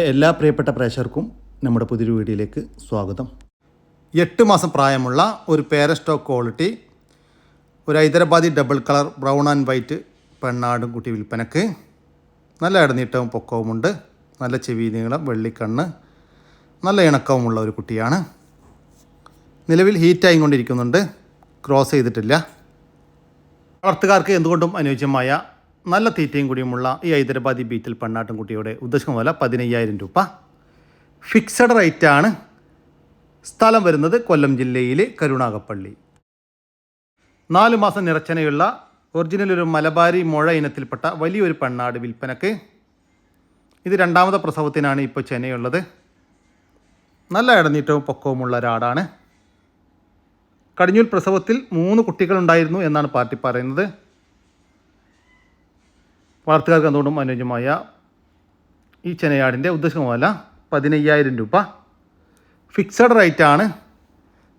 എല്ലാ പ്രിയപ്പെട്ട പ്രേക്ഷകർക്കും നമ്മുടെ പുതിയൊരു വീഡിയോയിലേക്ക് സ്വാഗതം. എട്ട് മാസം പ്രായമുള്ള ഒരു പേരസ്റ്റോക്ക് ക്വാളിറ്റി ഒരു Hyderabadi double colour brown and white പെണ്ണാടും കുട്ടി വിൽപ്പനക്ക്. നല്ല ഇടനീട്ടവും പൊക്കവുമുണ്ട് നല്ല ചെവി നീളം വെള്ളിക്കണ്ണ് നല്ല ഇണക്കവുമുള്ള ഒരു കുട്ടിയാണ്. നിലവിൽ ഹീറ്റായി കൊണ്ടിരിക്കുന്നുണ്ട് ക്രോസ് ചെയ്തിട്ടില്ല. വളർത്തുകാർക്ക് എന്തുകൊണ്ടും അനുയോജ്യമായ നല്ല തീറ്റയും കൂടിയുമുള്ള ഈ ഹൈദരാബാദി ബീറ്റിൽ പെണ്ണാട്ടും കുട്ടിയുടെ ഉദ്ദേശം വില പതിനയ്യായിരം രൂപ. ഫിക്സഡ് റേറ്റാണ് സ്ഥലം വരുന്നത് കൊല്ലം ജില്ലയിലെ കരുണാകപ്പള്ളി നാല് മാസം നിറച്ചനയുള്ള ഒറിജിനൽ ഒരു മലബാരി മുഴ ഇനത്തിൽപ്പെട്ട വലിയൊരു പെണ്ണാട് വിൽപ്പനക്ക് ഇത് രണ്ടാമത്തെ പ്രസവത്തിനാണ് ഇപ്പോൾ ചെനയുള്ളത്. നല്ല ഇടനീറ്റവും പൊക്കവുമുള്ള ഒരാടാണ്. കടിഞ്ഞൂൽ പ്രസവത്തിൽ മൂന്ന് കുട്ടികളുണ്ടായിരുന്നു എന്നാണ് പാർട്ടി പറയുന്നത്. വളർത്തുകാർക്ക് എന്തുകൊണ്ടും അനുയോജ്യമായ ഈ ചെനയാടിന്റെ ഉദ്ദേശമല്ല പതിനയ്യായിരം രൂപ. ഫിക്സഡ് റേറ്റ് ആണ്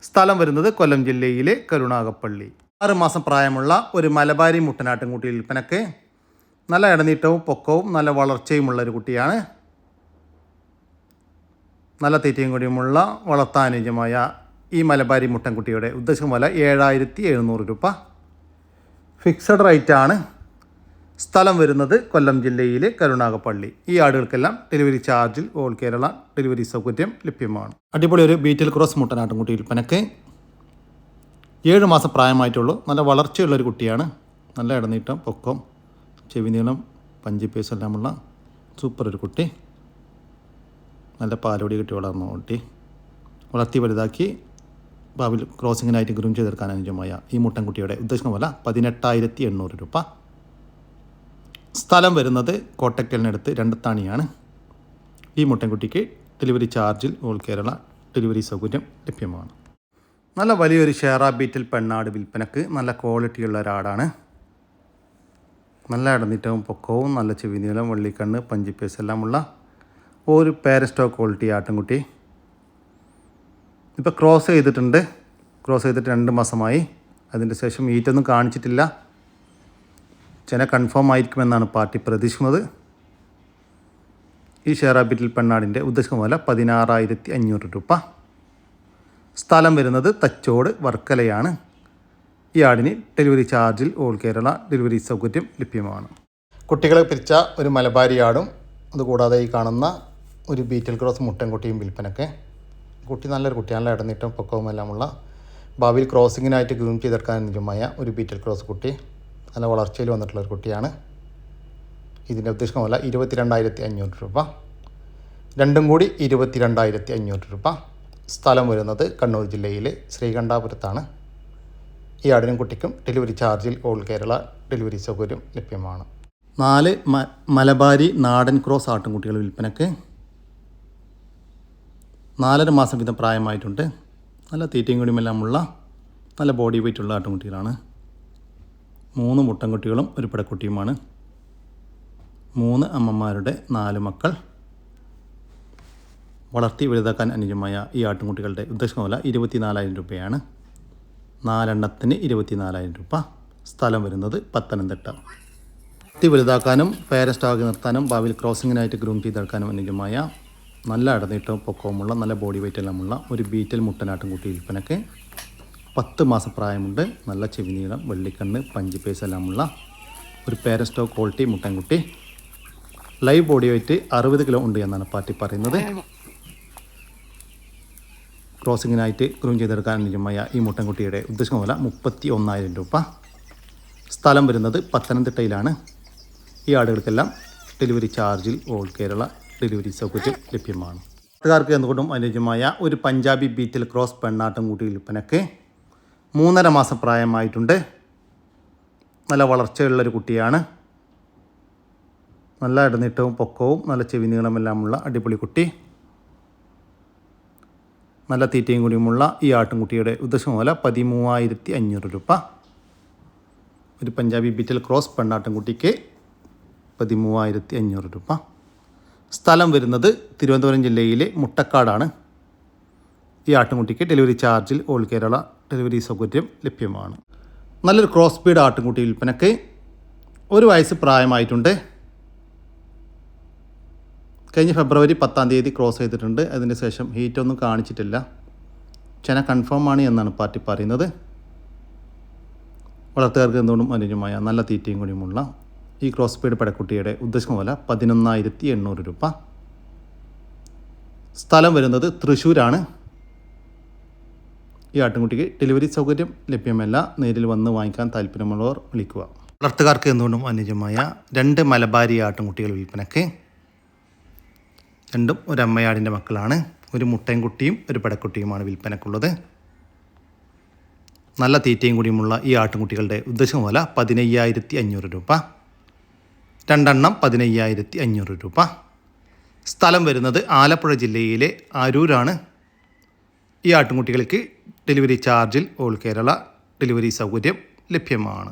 സ്ഥലം വരുന്നത് കൊല്ലം ജില്ലയിലെ കരുണാകപ്പള്ളി ആറ് മാസം പ്രായമുള്ള ഒരു മലബാരി മുട്ടനാട്ടിൻകുട്ടി വിൽപ്പനക്ക് നല്ല ഇടനീട്ടവും പൊക്കവും നല്ല വളർച്ചയുമുള്ള ഒരു കുട്ടിയാണ്. നല്ല തീറ്റയും കൂടിയുമുള്ള വളർത്താനുയോജ്യമായ ഈ മലബാരി മുട്ടൻകുട്ടിയുടെ ഉദ്ദേശം വില ഏഴായിരത്തി എഴുന്നൂറ് രൂപ. ഫിക്സഡ് റേറ്റാണ് സ്ഥലം വരുന്നത് കൊല്ലം ജില്ലയിലെ കരുണാകപ്പള്ളി. ഈ ആടുകൾക്കെല്ലാം ഡെലിവറി ചാർജിൽ ഓൾ കേരള ഡെലിവറി സൗകര്യം ലഭ്യമാണ്. അടിപൊളി ഒരു ബീറ്റിൽ ക്രോസ് മുട്ടനാട്ടുംകുട്ടി വിൽപ്പനക്ക്. ഏഴ് മാസം പ്രായമായിട്ടുള്ളൂ. നല്ല വളർച്ചയുള്ള ഒരു കുട്ടിയാണ്. നല്ല ഇടനീട്ടം പൊക്കം ചെവി നീളം പഞ്ചി എല്ലാമുള്ള സൂപ്പർ ഒരു കുട്ടി. നല്ല പാലോടി കിട്ടി വളർന്ന കുട്ടി. വളർത്തി വലുതാക്കി ഭാവിയിൽ ക്രോസിങ്ങിനായിട്ട് ഗ്രൂം ചെയ്തെടുക്കാൻ അനുയോജ്യമായ ഈ മുട്ടൻകുട്ടിയുടെ ഉദ്ദേശം വില പതിനെട്ടായിരത്തി എണ്ണൂറ് രൂപ. സ്ഥലം വരുന്നത് കോട്ടക്കലിനടുത്ത് രണ്ടത്താണിയാണ് ഈ മുട്ടൻകുട്ടിക്ക് ഡെലിവറി ചാർജിൽ ഓൾ കേരള ഡെലിവറി സൗകര്യം ലഭ്യമാണ്. നല്ല വലിയൊരു ഷെയറാ ബീറ്റിൽ പെണ്ണാട് വിൽപ്പനക്ക് നല്ല ക്വാളിറ്റിയുള്ള ഒരാടാണ്. നല്ല ഇടനീറ്റവും പൊക്കവും നല്ല ചെവി നീളം വെള്ളിക്കണ്ണ് പഞ്ചിപ്പേസ് എല്ലാമുള്ള ഒരു പാരസ്റ്റോ ക്വാളിറ്റി ആട്ടിൻകുട്ടി. ഇപ്പോൾ ക്രോസ് ചെയ്തിട്ടുണ്ട്. ക്രോസ് ചെയ്തിട്ട് രണ്ട് മാസമായി. അതിന്റെ ശേഷം ഈറ്റൊന്നും കാണിച്ചിട്ടില്ല. ചെന കൺഫേം ആയിരിക്കുമെന്നാണ് പാർട്ടി പ്രതീക്ഷിക്കുന്നത്. ഈ ഷെയർ ഷെയറാബിറ്റിൽ പെണ്ണാടിന്റെ ഉദ്ദേശം വില പതിനാറായിരത്തി അഞ്ഞൂറ് രൂപ. സ്ഥലം വരുന്നത് തച്ചോട് വർക്കലയാണ്. ഈ ആടിന് ഡെലിവറി ചാർജിൽ ഓൾ കേരള ഡെലിവറി സൗകര്യം ലഭ്യമാണ്. കുട്ടികളെ പിരിച്ച ഒരു മലബാരി ആടും അതുകൂടാതെ ഈ കാണുന്ന ഒരു ബീറ്റൽ ക്രോസ് മുട്ടൻകുട്ടിയും വിൽപ്പനൊക്കെ. കുട്ടി നല്ലൊരു കുട്ടി നല്ല പൊക്കവും എല്ലാമുള്ള ഭാവിയിൽ ക്രോസിങ്ങിനായിട്ട് ഗ്രൂം ചെയ്തെടുക്കാൻ നിജമായ ഒരു ബീറ്റൽ ക്രോസ് കുട്ടി. നല്ല വളർച്ചയിൽ വന്നിട്ടുള്ള ഒരു കുട്ടിയാണ്. ഇതിന്റെ ഉദ്ദേശം വില ഇരുപത്തിരണ്ടായിരത്തി അഞ്ഞൂറ് രൂപ. രണ്ടും കൂടി ഇരുപത്തിരണ്ടായിരത്തി അഞ്ഞൂറ് രൂപ. സ്ഥലം വരുന്നത് കണ്ണൂർ ജില്ലയിലെ ശ്രീകണ്ഠാപുരത്താണ്. ഈ ആടിനും കുട്ടിക്കും ഡെലിവറി ചാർജിൽ ഓൾ കേരള ഡെലിവറി സൗകര്യം ലഭ്യമാണ്. നാല് മ മലബാരി നാടൻ ക്രോസ് ആട്ടിൻകുട്ടികൾ വിൽപ്പനക്ക് നാലര മാസം വീതം പ്രായമായിട്ടുണ്ട്. നല്ല തീറ്റയും കുടിയുമെല്ലാമുള്ള നല്ല ബോഡി വെയിറ്റ് ഉള്ള ആട്ടിൻകുട്ടികളാണ് മൂന്ന് മുട്ടൻകുട്ടികളും ഒരു പിടക്കുട്ടിയുമാണ് മൂന്ന് അമ്മമാരുടെ നാല് മക്കൾ. വളർത്തി വലുതാക്കാൻ അനുയോജ്യമായ ഈ ആട്ടിൻകുട്ടികളുടെ ഉദ്ദേശം വില ഇരുപത്തിനാലായിരം രൂപയാണ്. നാലെണ്ണത്തിന് ഇരുപത്തിനാലായിരം രൂപ. സ്ഥലം വരുന്നത് പത്തനംതിട്ട. വളർത്തി വലുതാക്കാനും പേരസ്റ്റാക്കി നിർത്താനും ഭാവിയിൽ ക്രോസിങ്ങിനായിട്ട് ഗ്രൂം ചെയ്തെടുക്കാനും അനുയോജ്യമായ നല്ല അടനീട്ടവും പൊക്കവുമുള്ള നല്ല ബോഡി വെയിറ്റ് എല്ലാമുള്ള ഒരു ബീറ്റൽ മുട്ടനാട്ടിൻകുട്ടി വിൽപ്പനക്ക് പത്ത് മാസം പ്രായമുണ്ട്. നല്ല ചെവി നീളം വെള്ളിക്കണ്ണ് പഞ്ച് പേസ് എല്ലാമുള്ള ഒരു പേരസ്റ്റോ ക്വാളിറ്റി മുട്ടൻകുട്ടി. ലൈവ് ബോഡി വെയിറ്റ് അറുപത് കിലോ ഉണ്ട് എന്നാണ് പാർട്ടി പറയുന്നത്. ക്രോസിങ്ങിനായിട്ട് ക്രൂം ചെയ്തെടുക്കാൻ അനുയോജ്യമായ ഈ മുട്ടൻകുട്ടിയുടെ ഉദ്ദേശം വില മുപ്പത്തി ഒന്നായിരം രൂപ. സ്ഥലം വരുന്നത് പത്തനംതിട്ടയിലാണ്. ഈ ആടുകൾക്കെല്ലാം ഡെലിവറി ചാർജിൽ ഓൾ കേരള ഡെലിവറി സൗകര്യം ലഭ്യമാണ്. നാട്ടുകാർക്ക് എന്തുകൊണ്ടും അനുയോജ്യമായ ഒരു പഞ്ചാബി ബീറ്റിൽ ക്രോസ് പെണ്ണാട്ടം കൂട്ടി വിൽപ്പനക്ക് മൂന്നര മാസം പ്രായമായിട്ടുണ്ട്. നല്ല വളർച്ചയുള്ളൊരു കുട്ടിയാണ്. നല്ല ഇടനീട്ടവും പൊക്കവും നല്ല ചെവി നീളമെല്ലാമുള്ള അടിപൊളി കുട്ടി. നല്ല തീറ്റയും കൂടിയുമുള്ള ഈ ആട്ടിൻകുട്ടിയുടെ ഉദ്ദേശം വില പതിമൂവായിരത്തി അഞ്ഞൂറ് രൂപ. ഒരു പഞ്ചാബി ബിറ്റൽ ക്രോസ് പെണ്ണാട്ടിൻകുട്ടിക്ക് പതിമൂവായിരത്തി അഞ്ഞൂറ് രൂപ. സ്ഥലം വരുന്നത് തിരുവനന്തപുരം ജില്ലയിലെ മുട്ടക്കാടാണ്. ഈ ആട്ടിൻകുട്ടിക്ക് ഡെലിവറി ചാർജിൽ ഓൾ കേരള ഡെലിവറി സൗകര്യം ലഭ്യമാണ്. നല്ലൊരു ക്രോസ് സ്പീഡ് ആട്ടുംകുട്ടി വിൽപ്പനക്ക് ഒരു വയസ്സ് പ്രായമായിട്ടുണ്ട്. കഴിഞ്ഞ ഫെബ്രുവരി പത്താം തീയതി ക്രോസ് ചെയ്തിട്ടുണ്ട്. അതിന് ശേഷം ഹീറ്റൊന്നും കാണിച്ചിട്ടില്ല. ചെന കൺഫേം ആണ് എന്നാണ് പാർട്ടി പറയുന്നത്. വളർത്തുകാർക്ക് എന്തുകൊണ്ടും അനുജമായ നല്ല തീറ്റയും കൂടിയുമുള്ള ഈ ക്രോസ് സ്പീഡ് പടക്കുട്ടിയുടെ ഉദ്ദേശം വില പതിനൊന്നായിരത്തി എണ്ണൂറ് രൂപ. സ്ഥലം വരുന്നത് തൃശ്ശൂരാണ്. ഈ ആട്ടിൻകുട്ടിക്ക് ഡെലിവറി സൗകര്യം ലഭ്യമല്ല. നേരിൽ വന്ന് വാങ്ങിക്കാൻ താല്പര്യമുള്ളവർ വിളിക്കുക. വളർത്തുകാർക്ക് എന്തുകൊണ്ടും അനുജമായ രണ്ട് മലബാരി ആട്ടിൻകുട്ടികൾ വിൽപ്പനയ്ക്ക് രണ്ടും ഒരു അമ്മയാടിന്റെ മക്കളാണ്. ഒരു മുട്ടയും കുട്ടിയും ഒരു പടക്കുട്ടിയുമാണ് വിൽപ്പനക്കുള്ളത് നല്ല തീറ്റയും കൂടിയുമുള്ള ഈ ആട്ടിൻകുട്ടികളുടെ ഉദ്ദേശം വില പതിനയ്യായിരത്തി അഞ്ഞൂറ് രൂപ. രണ്ടെണ്ണം പതിനയ്യായിരത്തി അഞ്ഞൂറ് രൂപ. സ്ഥലം വരുന്നത് ആലപ്പുഴ ജില്ലയിലെ അരൂരാണ്. ഈ ആട്ടിൻകുട്ടികൾക്ക് ഡെലിവറി ചാർജിൽ ഓൾ കേരള ഡെലിവറി സൗകര്യം ലഭ്യമാണ്.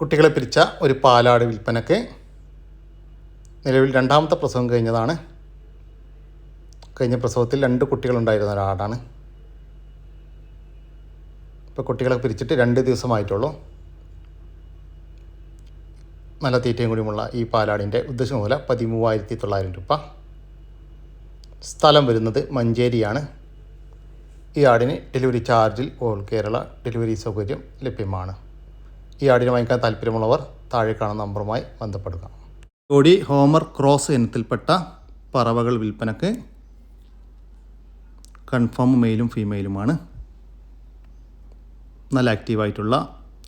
കുട്ടികളെ പിരിച്ച ഒരു പാലാട് വിൽപ്പനയ്ക്ക് നിലവിൽ രണ്ടാമത്തെ പ്രസവം കഴിഞ്ഞതാണ്. കഴിഞ്ഞ പ്രസവത്തിൽ രണ്ട് കുട്ടികളുണ്ടായിരുന്ന ഒരാടാണ്. ഇപ്പോൾ കുട്ടികളെ പിരിച്ചിട്ട് രണ്ട് ദിവസമായിട്ടുള്ളൂ. നല്ല തീറ്റയും കൂടിയുമുള്ള ഈ പാലാടിന്റെ ഉദ്ദേശം മൂല പതിമൂവായിരത്തി തൊള്ളായിരം രൂപ. സ്ഥലം വരുന്നത് മഞ്ചേരിയാണ്. ഈ ആടിന് ഡെലിവറി ചാർജിൽ ഓൾ കേരള ഡെലിവറി സൗകര്യം ലഭ്യമാണ്. ഈ ആടിനെ വാങ്ങിക്കാൻ താല്പര്യമുള്ളവർ താഴെ കാണുന്ന നമ്പറുമായി ബന്ധപ്പെടുക. ജോഡി ഹോമർ ക്രോസ് ഇനത്തിൽപ്പെട്ട പറവകൾ വിൽപ്പനക്ക് കൺഫേം മെയിലും ഫീമെയിലുമാണ് നല്ല ആക്റ്റീവായിട്ടുള്ള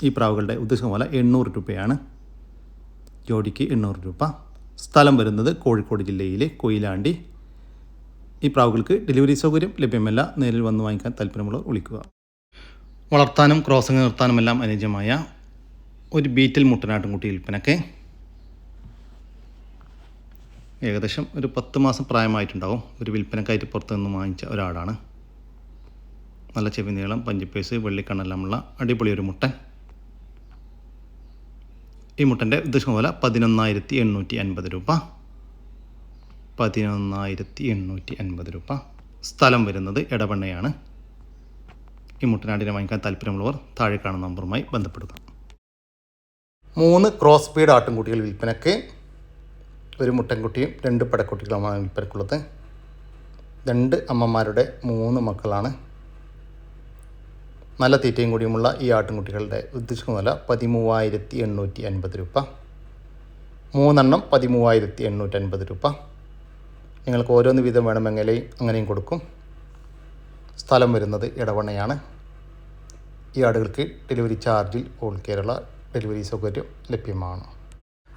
ഈ പ്രാവുകളുടെ ഉദ്ദേശം പോലെ എണ്ണൂറ് രൂപയാണ്. ജോഡിക്ക് എണ്ണൂറ് രൂപ. സ്ഥലം വരുന്നത് കോഴിക്കോട് ജില്ലയിലെ കൊയിലാണ്ടി ഈ പ്രാവുകൾക്ക് ഡെലിവറി സൗകര്യം ലഭ്യമല്ല. നേരിൽ വന്ന് വാങ്ങിക്കാൻ താല്പര്യമുള്ളവർ വിളിക്കുക. വളർത്താനും ക്രോസിംഗ് നിർത്താനുമെല്ലാം അനുയോജ്യമായ ഒരു ബീറ്റൽ മുട്ടനാട്ടുംകുട്ടി വിൽപ്പനക്ക് ഏകദേശം ഒരു പത്ത് മാസം പ്രായമായിട്ടുണ്ടാവും. ഒരു വിൽപ്പനക്കായിട്ട് പുറത്തു നിന്ന് വാങ്ങിച്ച ഒരാടാണ്. നല്ല ചെവി നീളം പഞ്ചിപ്പേസ് വെള്ളിക്കണ്ണെല്ലാമുള്ള അടിപൊളി ഒരു മുട്ടൻ. ഈ മുട്ടന്റെ ഉദ്ദേശം പോലെ പതിനൊന്നായിരത്തി എണ്ണൂറ്റി അൻപത് രൂപ. പതിനൊന്നായിരത്തി എണ്ണൂറ്റി അൻപത് രൂപ. സ്ഥലം വരുന്നത് ഇടവണ്ണയാണ് ഈ മുട്ടനാടിനെ വാങ്ങിക്കാൻ താല്പര്യമുള്ളവർ താഴെ കാണുന്ന നമ്പറുമായി ബന്ധപ്പെടുക. മൂന്ന് ക്രോസ് സ്പീഡ് ആട്ടിൻകുട്ടികൾ വിൽപ്പനയ്ക്ക് ഒരു മുട്ടൻകുട്ടിയും രണ്ട് പടക്കുട്ടികളുമാണ് വിൽപ്പനക്കുള്ളത്. രണ്ട് അമ്മമാരുടെ മൂന്ന് മക്കളാണ്. നല്ല തീറ്റയും കൂടിയുമുള്ള ഈ ആട്ടിൻകുട്ടികളുടെ ഉദ്ദേശിക്കുന്ന വില പതിമൂവായിരത്തി എണ്ണൂറ്റി അൻപത് രൂപ. മൂന്നെണ്ണം പതിമൂവായിരത്തി എണ്ണൂറ്റി അൻപത് രൂപ. നിങ്ങൾക്ക് ഓരോന്ന് വീതം വേണമെങ്കിൽ അങ്ങനെയും കൊടുക്കും. സ്ഥലം വരുന്നത് ഇടവണ്ണയാണ് ഈ ആടുകൾക്ക് ഡെലിവറി ചാർജിൽ ഓൾ കേരള ഡെലിവറി സൗകര്യം ലഭ്യമാണ്.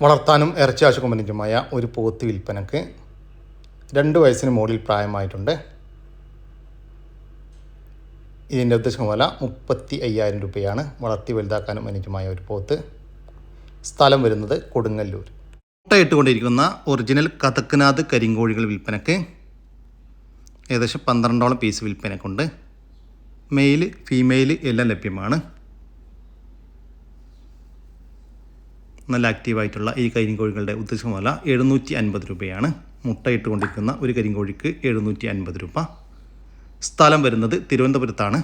വളർത്താനും ഇറച്ചി ആശുപത്രിയുമായ ഒരു പോത്ത് വിൽപ്പനക്ക് രണ്ട് വയസ്സിന് മുകളിൽ പ്രായമായിട്ടുണ്ട്. ഇതിന്റെ ഉദ്ദേശം വില മുപ്പത്തി അയ്യായിരം രൂപയാണ്. വളർത്തി വലുതാക്കാനും അനുജമായ ഒരു പോത്ത്. സ്ഥലം വരുന്നത് കൊടുങ്ങല്ലൂർ. മുട്ടയിട്ടുകൊണ്ടിരിക്കുന്ന ഒറിജിനൽ കഥക്കനാഥ് കരിങ്കോഴികൾ വിൽപ്പനക്ക് ഏകദേശം പന്ത്രണ്ടോളം പീസ് വിൽപ്പനക്കുണ്ട്. മെയിൽ ഫീമെയിൽ എല്ലാം ലഭ്യമാണ്. നല്ല ആക്റ്റീവായിട്ടുള്ള ഈ കരിങ്കോഴികളുടെ ഉദ്ദേശം വില എഴുന്നൂറ്റി അൻപത് രൂപയാണ്. മുട്ടയിട്ടുകൊണ്ടിരിക്കുന്ന ഒരു കരിങ്കോഴിക്ക് എഴുന്നൂറ്റി അൻപത് രൂപ. സ്ഥലം വരുന്നത് തിരുവനന്തപുരത്താണ്.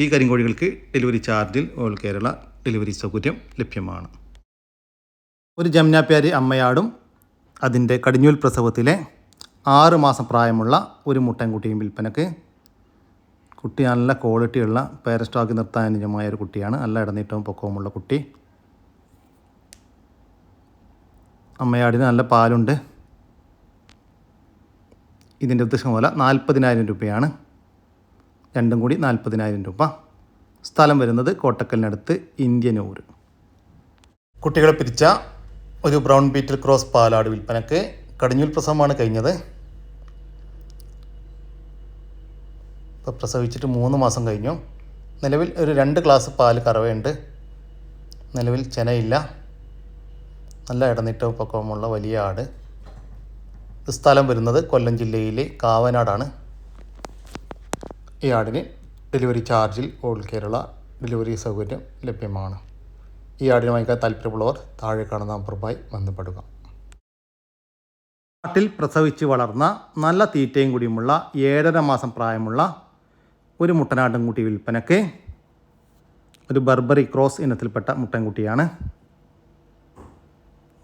ഈ കരിങ്കോഴികൾക്ക് ഡെലിവറി ചാർജിൽ ഓൾ കേരള ഡെലിവറി സൗകര്യം ലഭ്യമാണ്. ഒരു ജമുനാപ്യാരി അമ്മയാടും അതിന്റെ കടിഞ്ഞൂൽ പ്രസവത്തിലെ ആറ് മാസം പ്രായമുള്ള ഒരു മുട്ടൻകുട്ടിയും വിൽപ്പനക്ക് കുട്ടി നല്ല ക്വാളിറ്റിയുള്ള പേരസ്റ്റോക്കി നിർത്താൻ അനുജമായ ഒരു കുട്ടിയാണ്. നല്ല ഇടനീട്ടവും പൊക്കവുമുള്ള കുട്ടി. അമ്മയാടിന് നല്ല പാലുണ്ട്. ഇതിന്റെ ഉദ്ദേശം പോലെ നാൽപ്പതിനായിരം രൂപയാണ്. രണ്ടും കൂടി നാൽപ്പതിനായിരം രൂപ. സ്ഥലം വരുന്നത് കോട്ടക്കലിനടുത്ത് ഇന്ത്യനൂർ കുട്ടികളെ പിരിച്ച ഒരു ബ്രൗൺ ബീറ്റിൽ ക്രോസ് പാലാട് വിൽപ്പനക്ക് കടിഞ്ഞൂൽ പ്രസവമാണ് കഴിഞ്ഞത്. ഇപ്പോൾ പ്രസവിച്ചിട്ട് മൂന്ന് മാസം കഴിഞ്ഞു. നിലവിൽ ഒരു രണ്ട് ഗ്ലാസ് പാൽ കറവയുണ്ട്. നിലവിൽ ചെനയില്ല. നല്ല ഇടനീട്ടവും പൊക്കവുമുള്ള വലിയ ആട്. സ്ഥലം വരുന്നത് കൊല്ലം ജില്ലയിലെ കാവനാടാണ്. ഈ ആടിന് ഡെലിവറി ചാർജിൽ ഓൾ കേരള ഡെലിവറി സൗകര്യം ലഭ്യമാണ്. ഈ ആടിനെ വാങ്ങിക്കാൻ താല്പര്യമുള്ളവർ താഴെ കാണുന്ന നമ്പറുമായി ബന്ധപ്പെടുക. നാട്ടിൽ പ്രസവിച്ച് വളർന്ന നല്ല തീറ്റയും കൂടിയുമുള്ള ഏഴര മാസം പ്രായമുള്ള ഒരു മുട്ടനാട്ടിൻകുട്ടി വിൽപ്പനക്ക് ഒരു ബർബറി ക്രോസ് ഇനത്തിൽപ്പെട്ട മുട്ടൻകുട്ടിയാണ്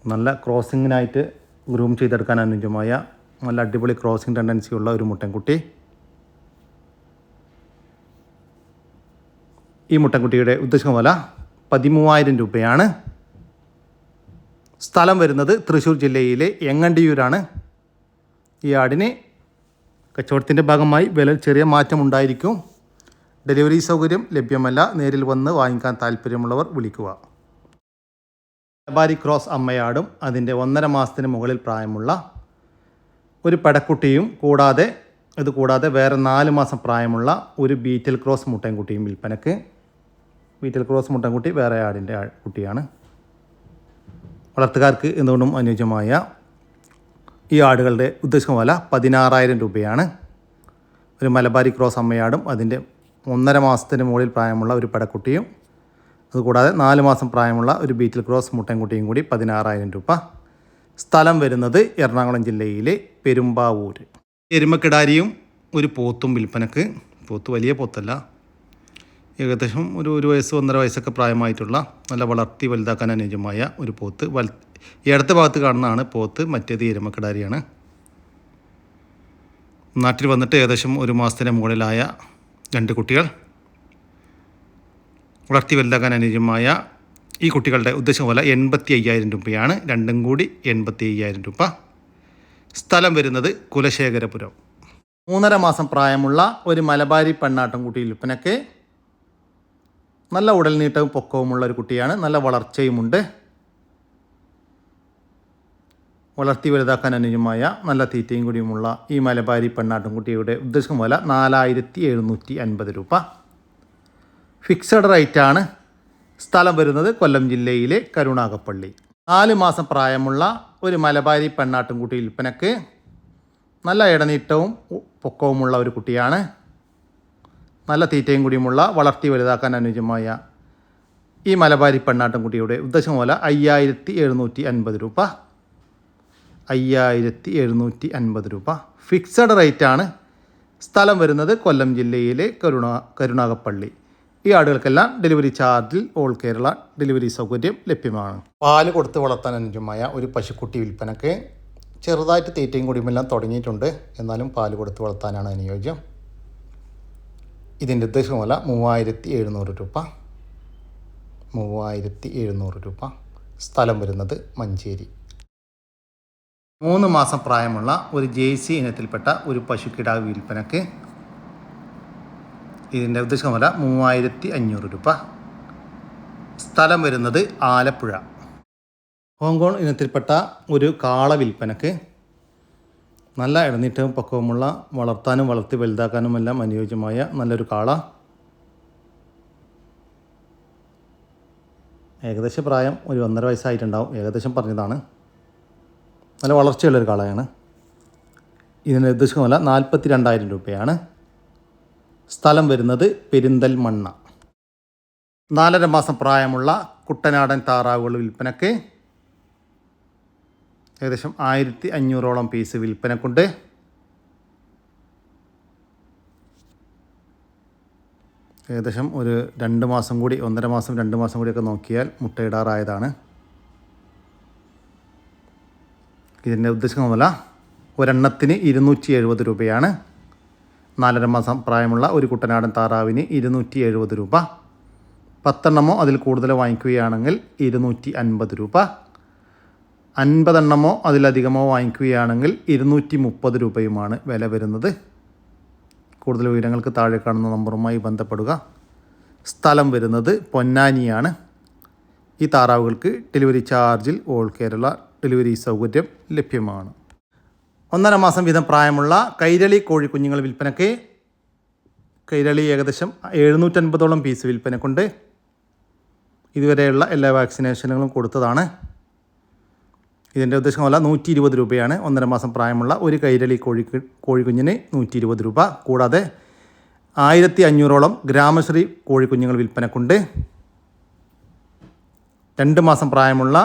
നല്ല ക്രോസിങ്ങിനായിട്ട് ഗ്രൂം ചെയ്തെടുക്കാൻ അനുയോജ്യമായ നല്ല അടിപൊളി ക്രോസിംഗ് ടെൻഡൻസി ഉള്ള ഒരു മുട്ടൻകുട്ടി ഈ മുട്ടൻകുട്ടിയുടെ ഉദ്ദേശിക്കുന്ന പതിമൂവായിരം രൂപയാണ്. സ്ഥലം വരുന്നത് തൃശ്ശൂർ ജില്ലയിലെ എങ്ങണ്ടിയൂരാണ്. ഈ ആടിന് കച്ചവടത്തിന്റെ ഭാഗമായി വില ചെറിയ മാറ്റം ഉണ്ടായിരിക്കും. ഡെലിവറി സൗകര്യം ലഭ്യമല്ല. നേരിൽ വന്ന് വാങ്ങിക്കാൻ താല്പര്യമുള്ളവർ വിളിക്കുക. വ്യാപാരി ക്രോസ് അമ്മയാടും അതിന്റെ ഒന്നര മാസത്തിന് മുകളിൽ പ്രായമുള്ള ഒരു പടക്കുട്ടിയും കൂടാതെ ഇത് കൂടാതെ വേറെ നാല് മാസം പ്രായമുള്ള ഒരു ബീറ്റൽ ക്രോസ് മുട്ടൻകുട്ടിയും വിൽപ്പനക്ക്. ബീറ്റൽ ക്രോസ് മുട്ടൻകുട്ടി വേറെ ആടിന്റെ കുട്ടിയാണ്. വളർത്തുകാർക്ക് എന്തുകൊണ്ടും അനുയോജ്യമായ ഈ ആടുകളുടെ ഉദ്ദേശിക്കുന്ന വില പതിനാറായിരം രൂപയാണ്. ഒരു മലബാരി ക്രോസ് അമ്മയാടും അതിന്റെ ഒന്നര മാസത്തിന് മുകളിൽ പ്രായമുള്ള ഒരു പടക്കുട്ടിയും അതുകൂടാതെ നാല് മാസം പ്രായമുള്ള ഒരു ബീറ്റിൽ ക്രോസ് മുട്ടൻകുട്ടിയും കൂടി പതിനാറായിരം രൂപ. സ്ഥലം വരുന്നത് എറണാകുളം ജില്ലയിലെ പെരുമ്പാവൂർ എരുമക്കിടാരിയും ഒരു പോത്തും വിൽപ്പനക്ക്. പോത്ത് വലിയ പോത്തല്ല ഏകദേശം ഒരു ഒരു വയസ്സ് ഒന്നര വയസ്സൊക്കെ പ്രായമായിട്ടുള്ള നല്ല വളർത്തി വലുതാക്കാൻ അനുയോജ്യമായ ഒരു പോത്ത് വൽ ഈ അടുത്ത ഭാഗത്ത് കാണുന്നതാണ് പോത്ത് മറ്റേത് എരുമക്കിടാരിയാണ്. നാട്ടിൽ വന്നിട്ട് ഏകദേശം ഒരു മാസത്തിന് മുകളിലായ രണ്ട് കുട്ടികൾ. വളർത്തി വലുതാക്കാൻ അനുയോജ്യമായ ഈ കുട്ടികളുടെ ഉദ്ദേശം പോലെ എൺപത്തി അയ്യായിരം രൂപയാണ്. രണ്ടും കൂടി എൺപത്തി അയ്യായിരം രൂപ. സ്ഥലം വരുന്നത് കുലശേഖരപുരം. മൂന്നര മാസം പ്രായമുള്ള ഒരു മലബാരി പെണ്ണാട്ടം കുട്ടി വിൽപ്പനക്ക് നല്ല ഉടൽനീട്ടവും പൊക്കവുമുള്ള ഒരു കുട്ടിയാണ്. നല്ല വളർച്ചയുമുണ്ട്. വളർത്തി വലുതാക്കാൻ അനുജമായ നല്ല തീറ്റയും കൂടിയുമുള്ള ഈ മലബാരി പെണ്ണാട്ടുംകുട്ടിയുടെ ഉദ്ദേശം വില നാലായിരത്തി എഴുന്നൂറ്റി അൻപത് രൂപ ഫിക്സഡ് റേറ്റാണ് സ്ഥലം വരുന്നത് കൊല്ലം ജില്ലയിലെ കരുണാകപ്പള്ളി നാല് മാസം പ്രായമുള്ള ഒരു മലബാരി പെണ്ണാട്ടുംകുട്ടി വിൽപ്പനക്ക് നല്ല ഇടനീട്ടവും പൊക്കവുമുള്ള ഒരു കുട്ടിയാണ്. നല്ല തീറ്റയും കൂടിയുമുള്ള വളർത്തി വലുതാക്കാൻ അനുയോജ്യമായ ഈ മലബാരി പെണ്ണാട്ടുംകുട്ടിയുടെ ഉദ്ദേശം വില അയ്യായിരത്തി എഴുന്നൂറ്റി അൻപത് രൂപ. അയ്യായിരത്തി എഴുന്നൂറ്റി അൻപത് രൂപ ഫിക്സഡ് റേറ്റാണ് സ്ഥലം വരുന്നത് കൊല്ലം ജില്ലയിലെ കരുണ കരുണാകപ്പള്ളി ഈ ആടുകൾക്കെല്ലാം ഡെലിവറി ചാർജിൽ ഓൾ കേരള ഡെലിവറി സൗകര്യം ലഭ്യമാണ്. പാൽ കൊടുത്ത് വളർത്താൻ അനുയോജ്യമായ ഒരു പശുക്കുട്ടി വിൽപ്പനക്ക് ചെറുതായിട്ട് തീറ്റയും കുടിയുമെല്ലാം തുടങ്ങിയിട്ടുണ്ട്. എന്നാലും പാൽ കൊടുത്ത് വളർത്താനാണ് അനുയോജ്യം. ഇതിന്റെ ഉദ്ദേശമല്ല മൂവായിരത്തി എഴുന്നൂറ് രൂപ. മൂവായിരത്തി എഴുന്നൂറ് രൂപ. സ്ഥലം വരുന്നത് മഞ്ചേരി. മൂന്ന് മാസം പ്രായമുള്ള ഒരു ജേഴ്സി ഇനത്തിൽപ്പെട്ട ഒരു പശുക്കിടാവ് വിൽപ്പനക്ക് ഇതിന്റെ ഉദ്ദേശമല മൂവായിരത്തി അഞ്ഞൂറ് രൂപ. സ്ഥലം വരുന്നത് ആലപ്പുഴ. ഹോങ്കോങ് ഇനത്തിൽപ്പെട്ട ഒരു കാള വിൽപ്പനക്ക് നല്ല ഇടനീട്ടവും പക്വമുള്ള വളർത്താനും വളർത്തി വലുതാക്കാനുമെല്ലാം അനുയോജ്യമായ നല്ലൊരു കാള. ഏകദേശം പ്രായം ഒരു ഒന്നര വയസ്സായിട്ടുണ്ടാവും. ഏകദേശം പറഞ്ഞതാണ്. നല്ല വളർച്ചയുള്ളൊരു കാളയാണ്. ഇതിന് ഉദ്ദേശിക്കുന്ന നാൽപ്പത്തി രണ്ടായിരം രൂപയാണ്. സ്ഥലം വരുന്നത് പെരിന്തൽമണ്ണ നാലര മാസം പ്രായമുള്ള കുട്ടനാടൻ താറാവുകൾ വിൽപ്പനക്ക് ഏകദേശം ആയിരത്തി അഞ്ഞൂറോളം പീസ് വിൽപ്പനക്കുണ്ട് ഏകദേശം ഒരു രണ്ട് മാസം കൂടി ഒന്നര മാസം രണ്ട് മാസം കൂടിയൊക്കെ നോക്കിയാൽ മുട്ടയിടാറായതാണ്. ഇതിന്റെ ഉദ്ദേശിക്കുന്നതല്ല ഒരെണ്ണത്തിന് ഇരുന്നൂറ്റി എഴുപത് രൂപയാണ്. നാലര മാസം പ്രായമുള്ള ഒരു കുട്ടനാടൻ താറാവിന് ഇരുന്നൂറ്റി എഴുപത് രൂപ. പത്തെണ്ണമോ അതിൽ കൂടുതൽ വാങ്ങിക്കുകയാണെങ്കിൽ ഇരുന്നൂറ്റി അൻപത് രൂപ. അൻപതെണ്ണമോ അതിലധികമോ വാങ്ങിക്കുകയാണെങ്കിൽ ഇരുന്നൂറ്റി മുപ്പത് രൂപയുമാണ് വില വരുന്നത്. കൂടുതൽ വിവരങ്ങൾക്ക് താഴെ കാണുന്ന നമ്പറുമായി ബന്ധപ്പെടുക. സ്ഥലം വരുന്നത് പൊന്നാനിയാണ്. ഈ താറാവുകൾക്ക് ഡെലിവറി ചാർജിൽ ഓൾ കേരള ഡെലിവറി സൗകര്യം ലഭ്യമാണ്. ഒന്നര മാസം വീതം പ്രായമുള്ള കൈരളി കോഴിക്കുഞ്ഞുങ്ങൾ വിൽപ്പനയ്ക്ക് കൈരളി ഏകദേശം എഴുന്നൂറ്റൻപതോളം പീസ് വിൽപ്പനക്കുണ്ട്. ഇതുവരെയുള്ള എല്ലാ വാക്സിനേഷനുകളും കൊടുത്തതാണ്. ഇതിന്റെ ഉദ്ദേശം പോലെ നൂറ്റി ഇരുപത് രൂപയാണ്. ഒന്നര മാസം പ്രായമുള്ള ഒരു കൈരളി കോഴി കോഴിക്കുഞ്ഞിന് നൂറ്റി ഇരുപത് രൂപ. കൂടാതെ ആയിരത്തി അഞ്ഞൂറോളം ഗ്രാമശ്രീ കോഴിക്കുഞ്ഞുങ്ങൾ വിൽപ്പനക്കുണ്ട്. രണ്ട് മാസം പ്രായമുള്ള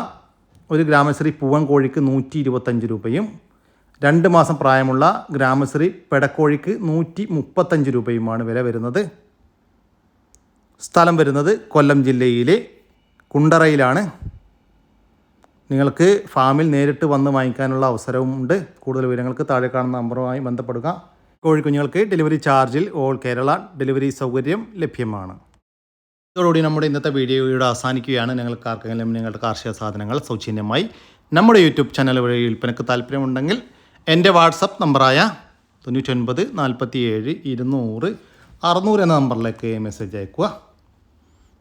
ഒരു ഗ്രാമശ്രീ പൂവൻ കോഴിക്ക് നൂറ്റി ഇരുപത്തഞ്ച് രൂപയും രണ്ട് മാസം പ്രായമുള്ള ഗ്രാമശ്രീ പെടക്കോഴിക്ക് നൂറ്റി മുപ്പത്തഞ്ച് രൂപയുമാണ് വില വരുന്നത്. സ്ഥലം വരുന്നത് കൊല്ലം ജില്ലയിലെ കുണ്ടറയിലാണ്. നിങ്ങൾക്ക് ഫാമിൽ നേരിട്ട് വന്ന് വാങ്ങിക്കാനുള്ള അവസരവും ഉണ്ട്. കൂടുതൽ വിവരങ്ങൾക്ക് താഴെ കാണുന്ന നമ്പറുമായി ബന്ധപ്പെടുക. കോഴിക്കുഞ്ഞുങ്ങൾക്ക് ഡെലിവറി ചാർജിൽ ഓൾ കേരള ഡെലിവറി സൗകര്യം ലഭ്യമാണ്. ഇതോടുകൂടി നമ്മുടെ ഇന്നത്തെ വീഡിയോയുടെ അവസാനിക്കുകയാണ്. നിങ്ങൾക്ക് ആർക്കെങ്കിലും നിങ്ങളുടെ കാർഷിക സാധനങ്ങൾ സൗജന്യമായി നമ്മുടെ യൂട്യൂബ് ചാനൽ വഴി വിൽപ്പനക്ക് താല്പര്യമുണ്ടെങ്കിൽ എന്റെ വാട്സപ്പ് നമ്പറായ തൊണ്ണൂറ്റൊൻപത് നാൽപ്പത്തി ഏഴ് ഇരുന്നൂറ് അറുന്നൂറ് എന്ന നമ്പറിലേക്ക് മെസ്സേജ് അയക്കുക